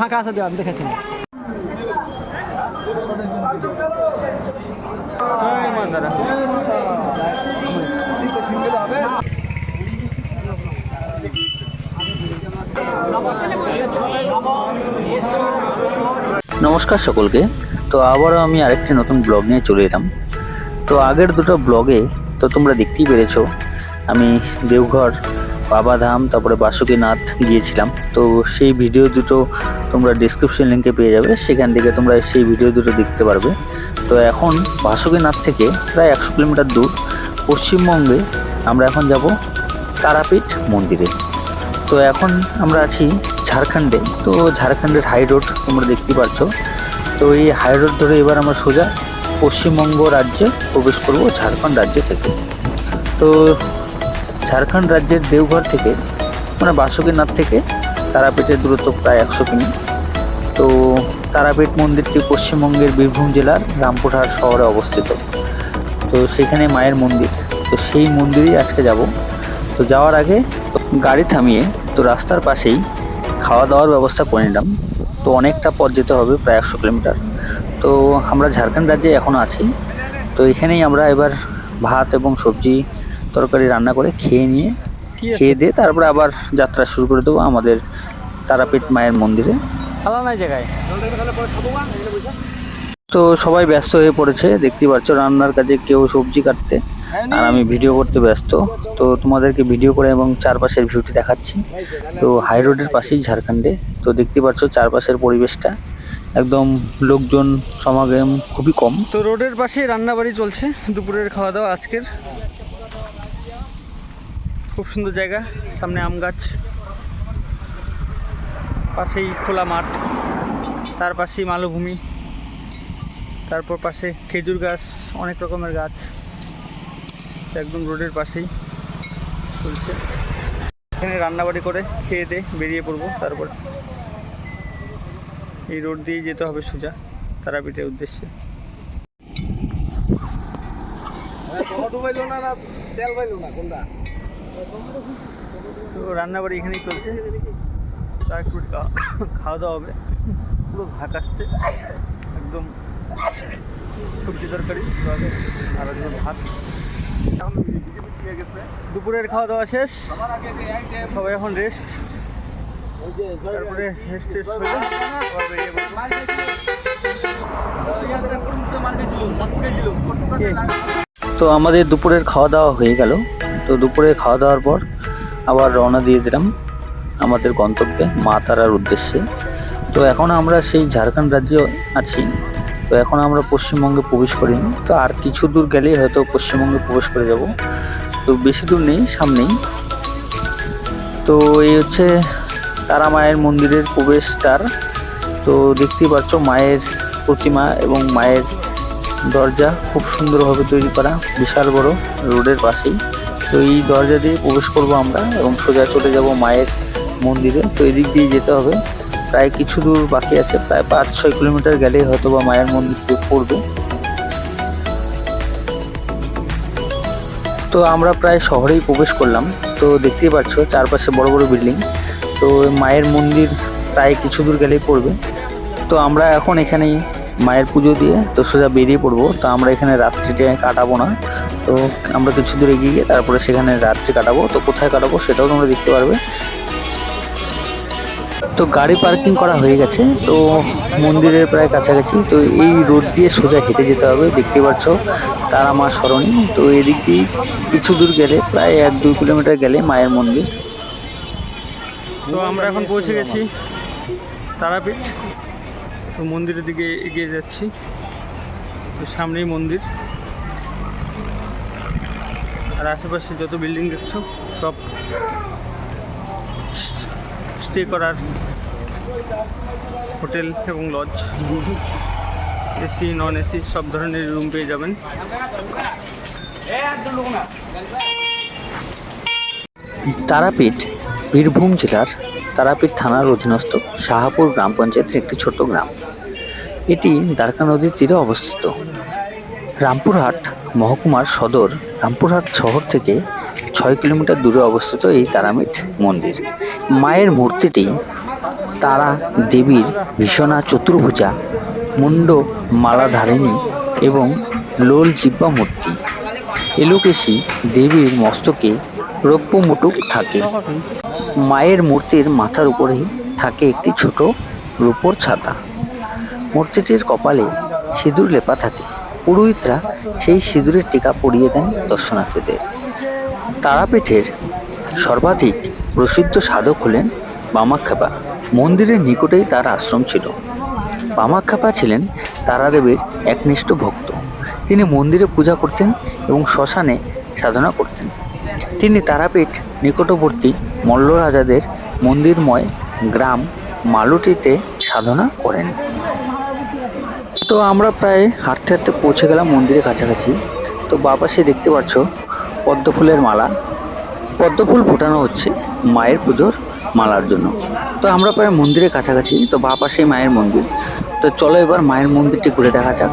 ফাঁকা আছে দেখেছি। নমস্কার সকলকে, তো আবারও আমি আরেকটি নতুন ব্লগ নিয়ে চলে এলাম। তো আগের দুটো ব্লগে, তো তোমরা দেখতেই পেরেছ, আমি দেওঘর বাবাধাম, তারপরে বাসুকীনাথ গিয়েছিলাম। তো সেই ভিডিও দুটো তোমরা ডিসক্রিপশন লিঙ্কে পেয়ে যাবে। সেখান থেকে তোমরা সেই ভিডিও দুটো দেখতে পারবে। তো এখন বাসুকীনাথ থেকে প্রায় একশো কিলোমিটার দূর পশ্চিমবঙ্গে আমরা এখন যাব তারাপীঠ মন্দিরে। তো এখন আমরা আছি ঝাড়খণ্ডে। তো ঝাড়খণ্ডের হাই রোড তোমরা দেখতে পাচ্ছ তো এই হাই রোড ধরে এবার আমরা সোজা পশ্চিমবঙ্গ রাজ্যে প্রবেশ করব ঝাড়খণ্ড রাজ্য থেকে। তো ঝাড়খণ্ড রাজ্যের দেওঘর থেকে মানে বাসুকীনাথ থেকে তারাপীঠের দূরত্ব প্রায় একশো কিমি। তো তারাপীঠ মন্দিরটি পশ্চিমবঙ্গের বীরভূম জেলার রামপুরহাট শহরে অবস্থিত। তো সেখানে মায়ের মন্দির। তো সেই মন্দিরেই আজকে যাব। তো যাওয়ার আগে গাড়ি থামিয়ে তো রাস্তার পাশেই খাওয়া দাওয়ার ব্যবস্থা করে নিলাম। তো অনেকটা পথ যেতে হবে, প্রায় একশো কিলোমিটার। তো আমরা ঝাড়খণ্ড রাজ্যে এখনও আছি। তো এখানেই আমরা এবার ভাত এবং সবজি তরকারি রান্না করে খেয়ে নিয়ে খেয়ে দিয়ে তারপরে আবার যাত্রা শুরু করে দেবো আমাদের তারাপীঠ মায়ের মন্দিরে। নাই জায়গায়? তো সবাই ব্যস্ত হয়ে পড়েছে দেখতেই পাচ্ছ রান্নার কাজে কেউ সবজি কাটতে আর আমি ভিডিও করতে ব্যস্ত। তো তোমাদেরকে ভিডিও করে এবং চারপাশের ভিউটি দেখাচ্ছি। তো হাই রোডের পাশেই ঝাড়খণ্ডে। তো দেখতে পাচ্ছ চারপাশের পরিবেশটা একদম লোকজন সমাগম খুবই কম। তো রোডের পাশে রান্নাবাড়ি চলছে দুপুরের খাওয়া দাওয়া আজকের। খুব সুন্দর জায়গা, সামনে আম গাছ, পাশেই খোলা মাঠ, তার পাশেই মালভূমি, তারপর পাশে খেজুর গাছ, অনেক রকমের গাছ একদম রোডের পাশেই চলছে। এখানে রান্নাবাড়ি করে খেয়ে দিয়ে বেরিয়ে পড়ব, তারপর এই রোড দিয়ে যেতে হবে সোজা, তারাপীঠের উদ্দেশ্যে। তো রান্নাবাড়ি এখানেই চলছে। তার একটু খাওয়া দাওয়া হবে। পুরো ভাত আসছে। একদম সবজি তরকারি আর একদম ভাত। দুপুরের খাওয়া দাওয়া শেষ। সবাই এখন রেস্ট তারপরে রেস্ট টেস্ট আবার বেরিয়ে? তো আমাদের দুপুরের খাওয়া দাওয়া হয়ে গেল। তো দুপুরে খাওয়া দাওয়ার পর আবার রওনা দিয়ে দিলাম আমাদের গন্তব্যে মা তারার উদ্দেশ্যে। তো এখন আমরা সেই ঝাড়খণ্ড রাজ্যে আছি। তো এখন আমরা পশ্চিমবঙ্গে প্রবেশ করিনি। তো আর কিছু দূর গেলেই হয়তো পশ্চিমবঙ্গে প্রবেশ করে যাব। তো বেশি দূর নেই, সামনেই। তো এই হচ্ছে তারা মায়ের মন্দিরের প্রবেশদ্বার তো দেখতেই পাচ্ছ মায়ের প্রতিমা এবং মায়ের দরজা খুব সুন্দরভাবে তৈরি করা, বিশাল বড় রোডের পাশেই। তো এই দরজা দিয়ে প্রবেশ করব আমরা এবং সোজা চলে যাব মায়ের মন্দিরে। তো এদিক দিয়ে যেতে হবে। প্রায় কিছু দূর বাকি আছে, প্রায় পাঁচ ছয় কিলোমিটার গেলেই হয়তো বা মায়ের মন্দিরটি পড়বে। তো আমরা প্রায় শহরেই প্রবেশ করলাম। তো দেখতেই পাচ্ছ চারপাশে বড় বড় বিল্ডিং। তো মায়ের মন্দির প্রায় কিছু দূর গেলেই পড়বে। তো আমরা এখন এখানেই মায়ের পুজো দিয়ে তো সোজা বেরিয়ে পড়ব। তো আমরা এখানে রাত্রিটা কাটাবো না। তো আমরা কিছু দূর এগিয়ে গিয়ে তারপরে সেখানে রাত্রি কাটাবো। তো কোথায় কাটাবো সেটাও তোমরা দেখতে পারবে। তো গাড়ি পার্কিং করা হয়ে গেছে। তো মন্দিরের প্রায় কাছাকাছি। তো এই রোড দিয়ে সোজা হেঁটে যেতে হবে, দেখতে পাচ্ছ। তারা মা সরণি তো এদিক দিয়ে কিছু দূর গেলে, প্রায় এক দুই কিলোমিটার গেলে মায়ের মন্দির। তো আমরা এখন পৌঁছে গেছি। তারাপীঠ। তো মন্দিরের দিকে এগিয়ে যাচ্ছি। তো সামনেই মন্দির। আর আশেপাশে যত বিল্ডিং দেখছ, সব স্টে করার হোটেল এবং লজ। এসি নন এসি সব ধরনের রুম পেয়ে যাবেন। তারাপীঠ বীরভূম জেলার তারাপীঠ থানার অধীনস্থ শাহাপুর গ্রাম পঞ্চায়েতের একটি ছোট গ্রাম। এটি দ্বারকা নদীর তীরে অবস্থিত। রামপুরহাট মহকুমার সদর রামপুরহাট শহর থেকে ছয় কিলোমিটার দূরে অবস্থিত এই তারাপীঠ মন্দির। মায়ের মূর্তিটি তারা দেবীর ভীষণা চতুর্ভুজা, মুন্ড মালাধারিণী এবং লোল জিব্বা মূর্তি। এলোকেশী দেবীর মস্তকে রৌপ্য মুটুক থাকে। মায়ের মূর্তির মাথার উপরেই থাকে একটি ছোট রূপোর ছাতা। মূর্তিটির কপালে সিঁদুর লেপা থাকে। পুরোহিতরা সেই সিঁদুরের টিকা পরিয়ে দেন দর্শনার্থীদের। তারাপীঠের সর্বাধিক প্রসিদ্ধ সাধক হলেন বামাখ্যাপা। মন্দিরের নিকটেই তার আশ্রম ছিল। বামাখ্যাপা ছিলেন তারাদেবীর একনিষ্ঠ ভক্ত। তিনি মন্দিরে পূজা করতেন এবং শ্মশানে সাধনা করতেন। তিনি তারাপীঠ নিকটবর্তী মল্ল রাজাদের মন্দিরময় গ্রাম মালুটিতে সাধনা করেন। তো আমরা প্রায় হাঁটতে হাঁটতে পৌঁছে গেলাম মন্দিরের কাছাকাছি। তো বাবা সে দেখতে পাচ্ছ, পদ্মফুলের মালা। পদ্মফুল ফোটানো হচ্ছে মায়ের পুজোর মালার জন্য। তো আমরা প্রায় মন্দিরের কাছাকাছি, তো বা পাশেই মায়ের মন্দির। তো চলো এবার মায়ের মন্দিরটি ঘুরে দেখা যাক।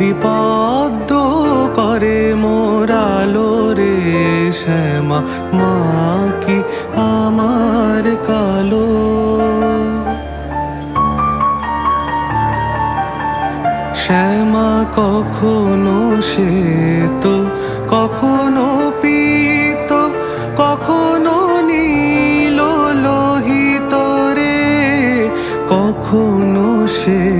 পদ্ম করে মোরালো রে শ্যামা, মা কি আমার কালো? শ্যামা, কখনো সে তো কখনো পিত, কখনো নীল লোহিত রে, কখনো সে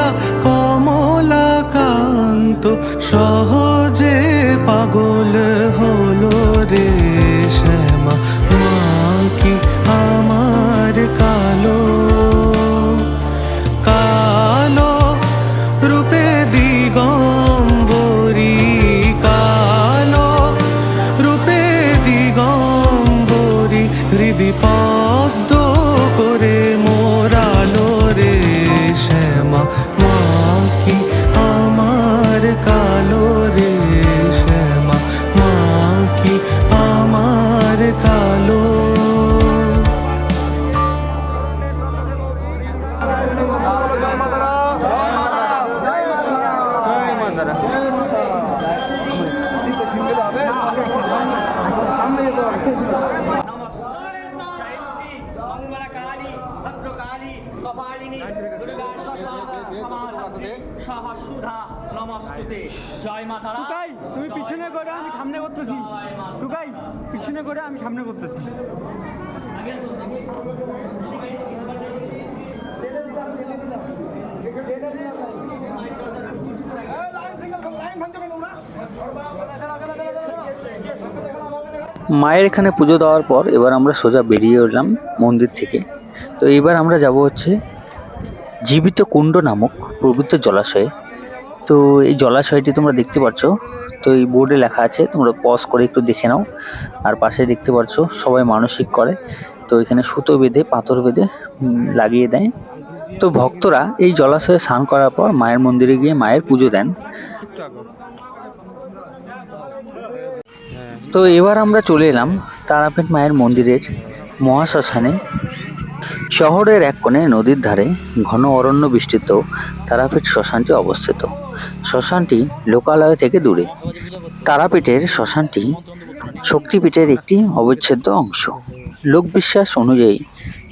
ভাবিয়া কমলাকান্ত সহজে পাগল হলো রে। আমার নমস্তুতে। জয় মা টুকাই তুমি পিছনে করে আমি সামনে করতেছি। টুকাই পিছনে করে আমি সামনে করতেছি। মায়ের এখানে পুজো দেওয়ার পর এবার আমরা সোজা বেরিয়ে এলাম মন্দির থেকে। তো এবার আমরা যাব হচ্ছে জীবিত কুণ্ড নামক পবিত্র জলাশয়ে। তো এই জলাশয়টি তোমরা দেখতে পাচ্ছ তো এই বোর্ডে লেখা আছে, তোমরা পজ করে একটু দেখে নাও। আর পাশে দেখতে পাচ্ছ সবাই মানসিক করে। তো এখানে সুতো বেঁধে, পাথর বেঁধে লাগিয়ে দেয়। তো ভক্তরা এই জলাশয়ে স্নান করার পর মায়ের মন্দিরে গিয়ে মায়ের পুজো দেন। তো এবার আমরা চলে এলাম তারাপীঠ মায়ের মন্দিরের মহাশ্মশানে। শহরের এক কোণে নদীর ধারে ঘন অরণ্য বিস্তৃত, তারাপীঠ শ্মশানটি অবস্থিত। শ্মশানটি লোকালয় থেকে দূরে। তারাপীঠের শ্মশানটি শক্তিপীঠের একটি অবিচ্ছেদ্য অংশ। লোকবিশ্বাস অনুযায়ী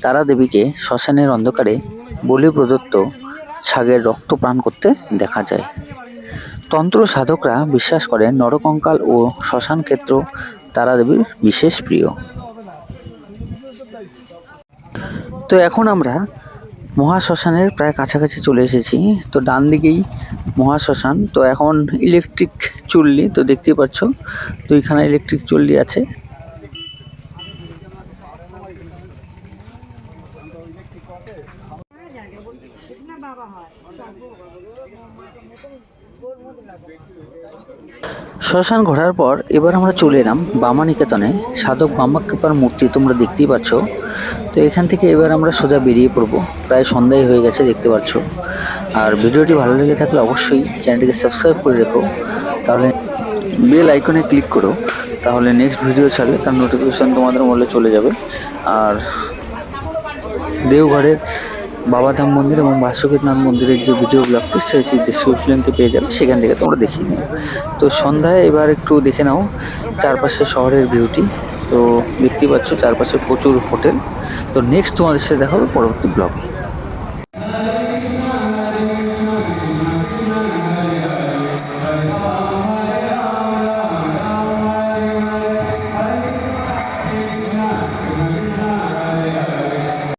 তারা দেবীকে শ্মশানের অন্ধকারে বলি প্রদত্ত ছাগের রক্ত পান করতে দেখা যায়। তন্ত্র সাধকরা বিশ্বাস করেন নরকঙ্কাল ও শ্মশান ক্ষেত্র তারা দেবীর বিশেষ প্রিয়। তো এখন আমরা মহাশ্মশানের প্রায় কাছাকাছি চলে এসেছি। তো ডান দিকেই মহাশ্মশান। তো এখন ইলেকট্রিক চুল্লি, তো দেখতেই পাচ্ছ, তো এখানে ইলেকট্রিক চুল্লি আছে। শ্মশান ঘোরার পর এবার আমরা চলে এলাম বামা নিকেতনে সাধক বামা কৃপার মূর্তি তোমরা দেখতেই পাচ্ছ। তো এখান থেকে এবার আমরা সোজা বেরিয়ে পড়ব। প্রায় সন্ধ্যায় হয়ে গেছে, দেখতে পাচ্ছ। আর ভিডিওটি ভালো লেগে থাকলে অবশ্যই চ্যানেলটিকে সাবস্ক্রাইব করে রেখো। তাহলে বেল আইকনে ক্লিক করো। তাহলে নেক্সট ভিডিও ছাড়লে তার নোটিফিকেশান তোমাদের মোবাইলে চলে যাবে। আর দেওঘরের বাবাধাম মন্দির এবং বাসুকীনাথ মন্দিরের যে ভিডিও ব্লগটি সেটি ডিসক্রিপশন লিঙ্কে পেয়ে যাবে। সেখান থেকে তোমরা দেখিয়ে নিও। তো সন্ধ্যায় এবার একটু দেখে নাও চারপাশে শহরের ভিউটি তো দেখতে পাচ্ছ, চারপাশে প্রচুর হোটেল। তো নেক্সট তোমাদের সাথে দেখা হবে পরবর্তী ব্লগে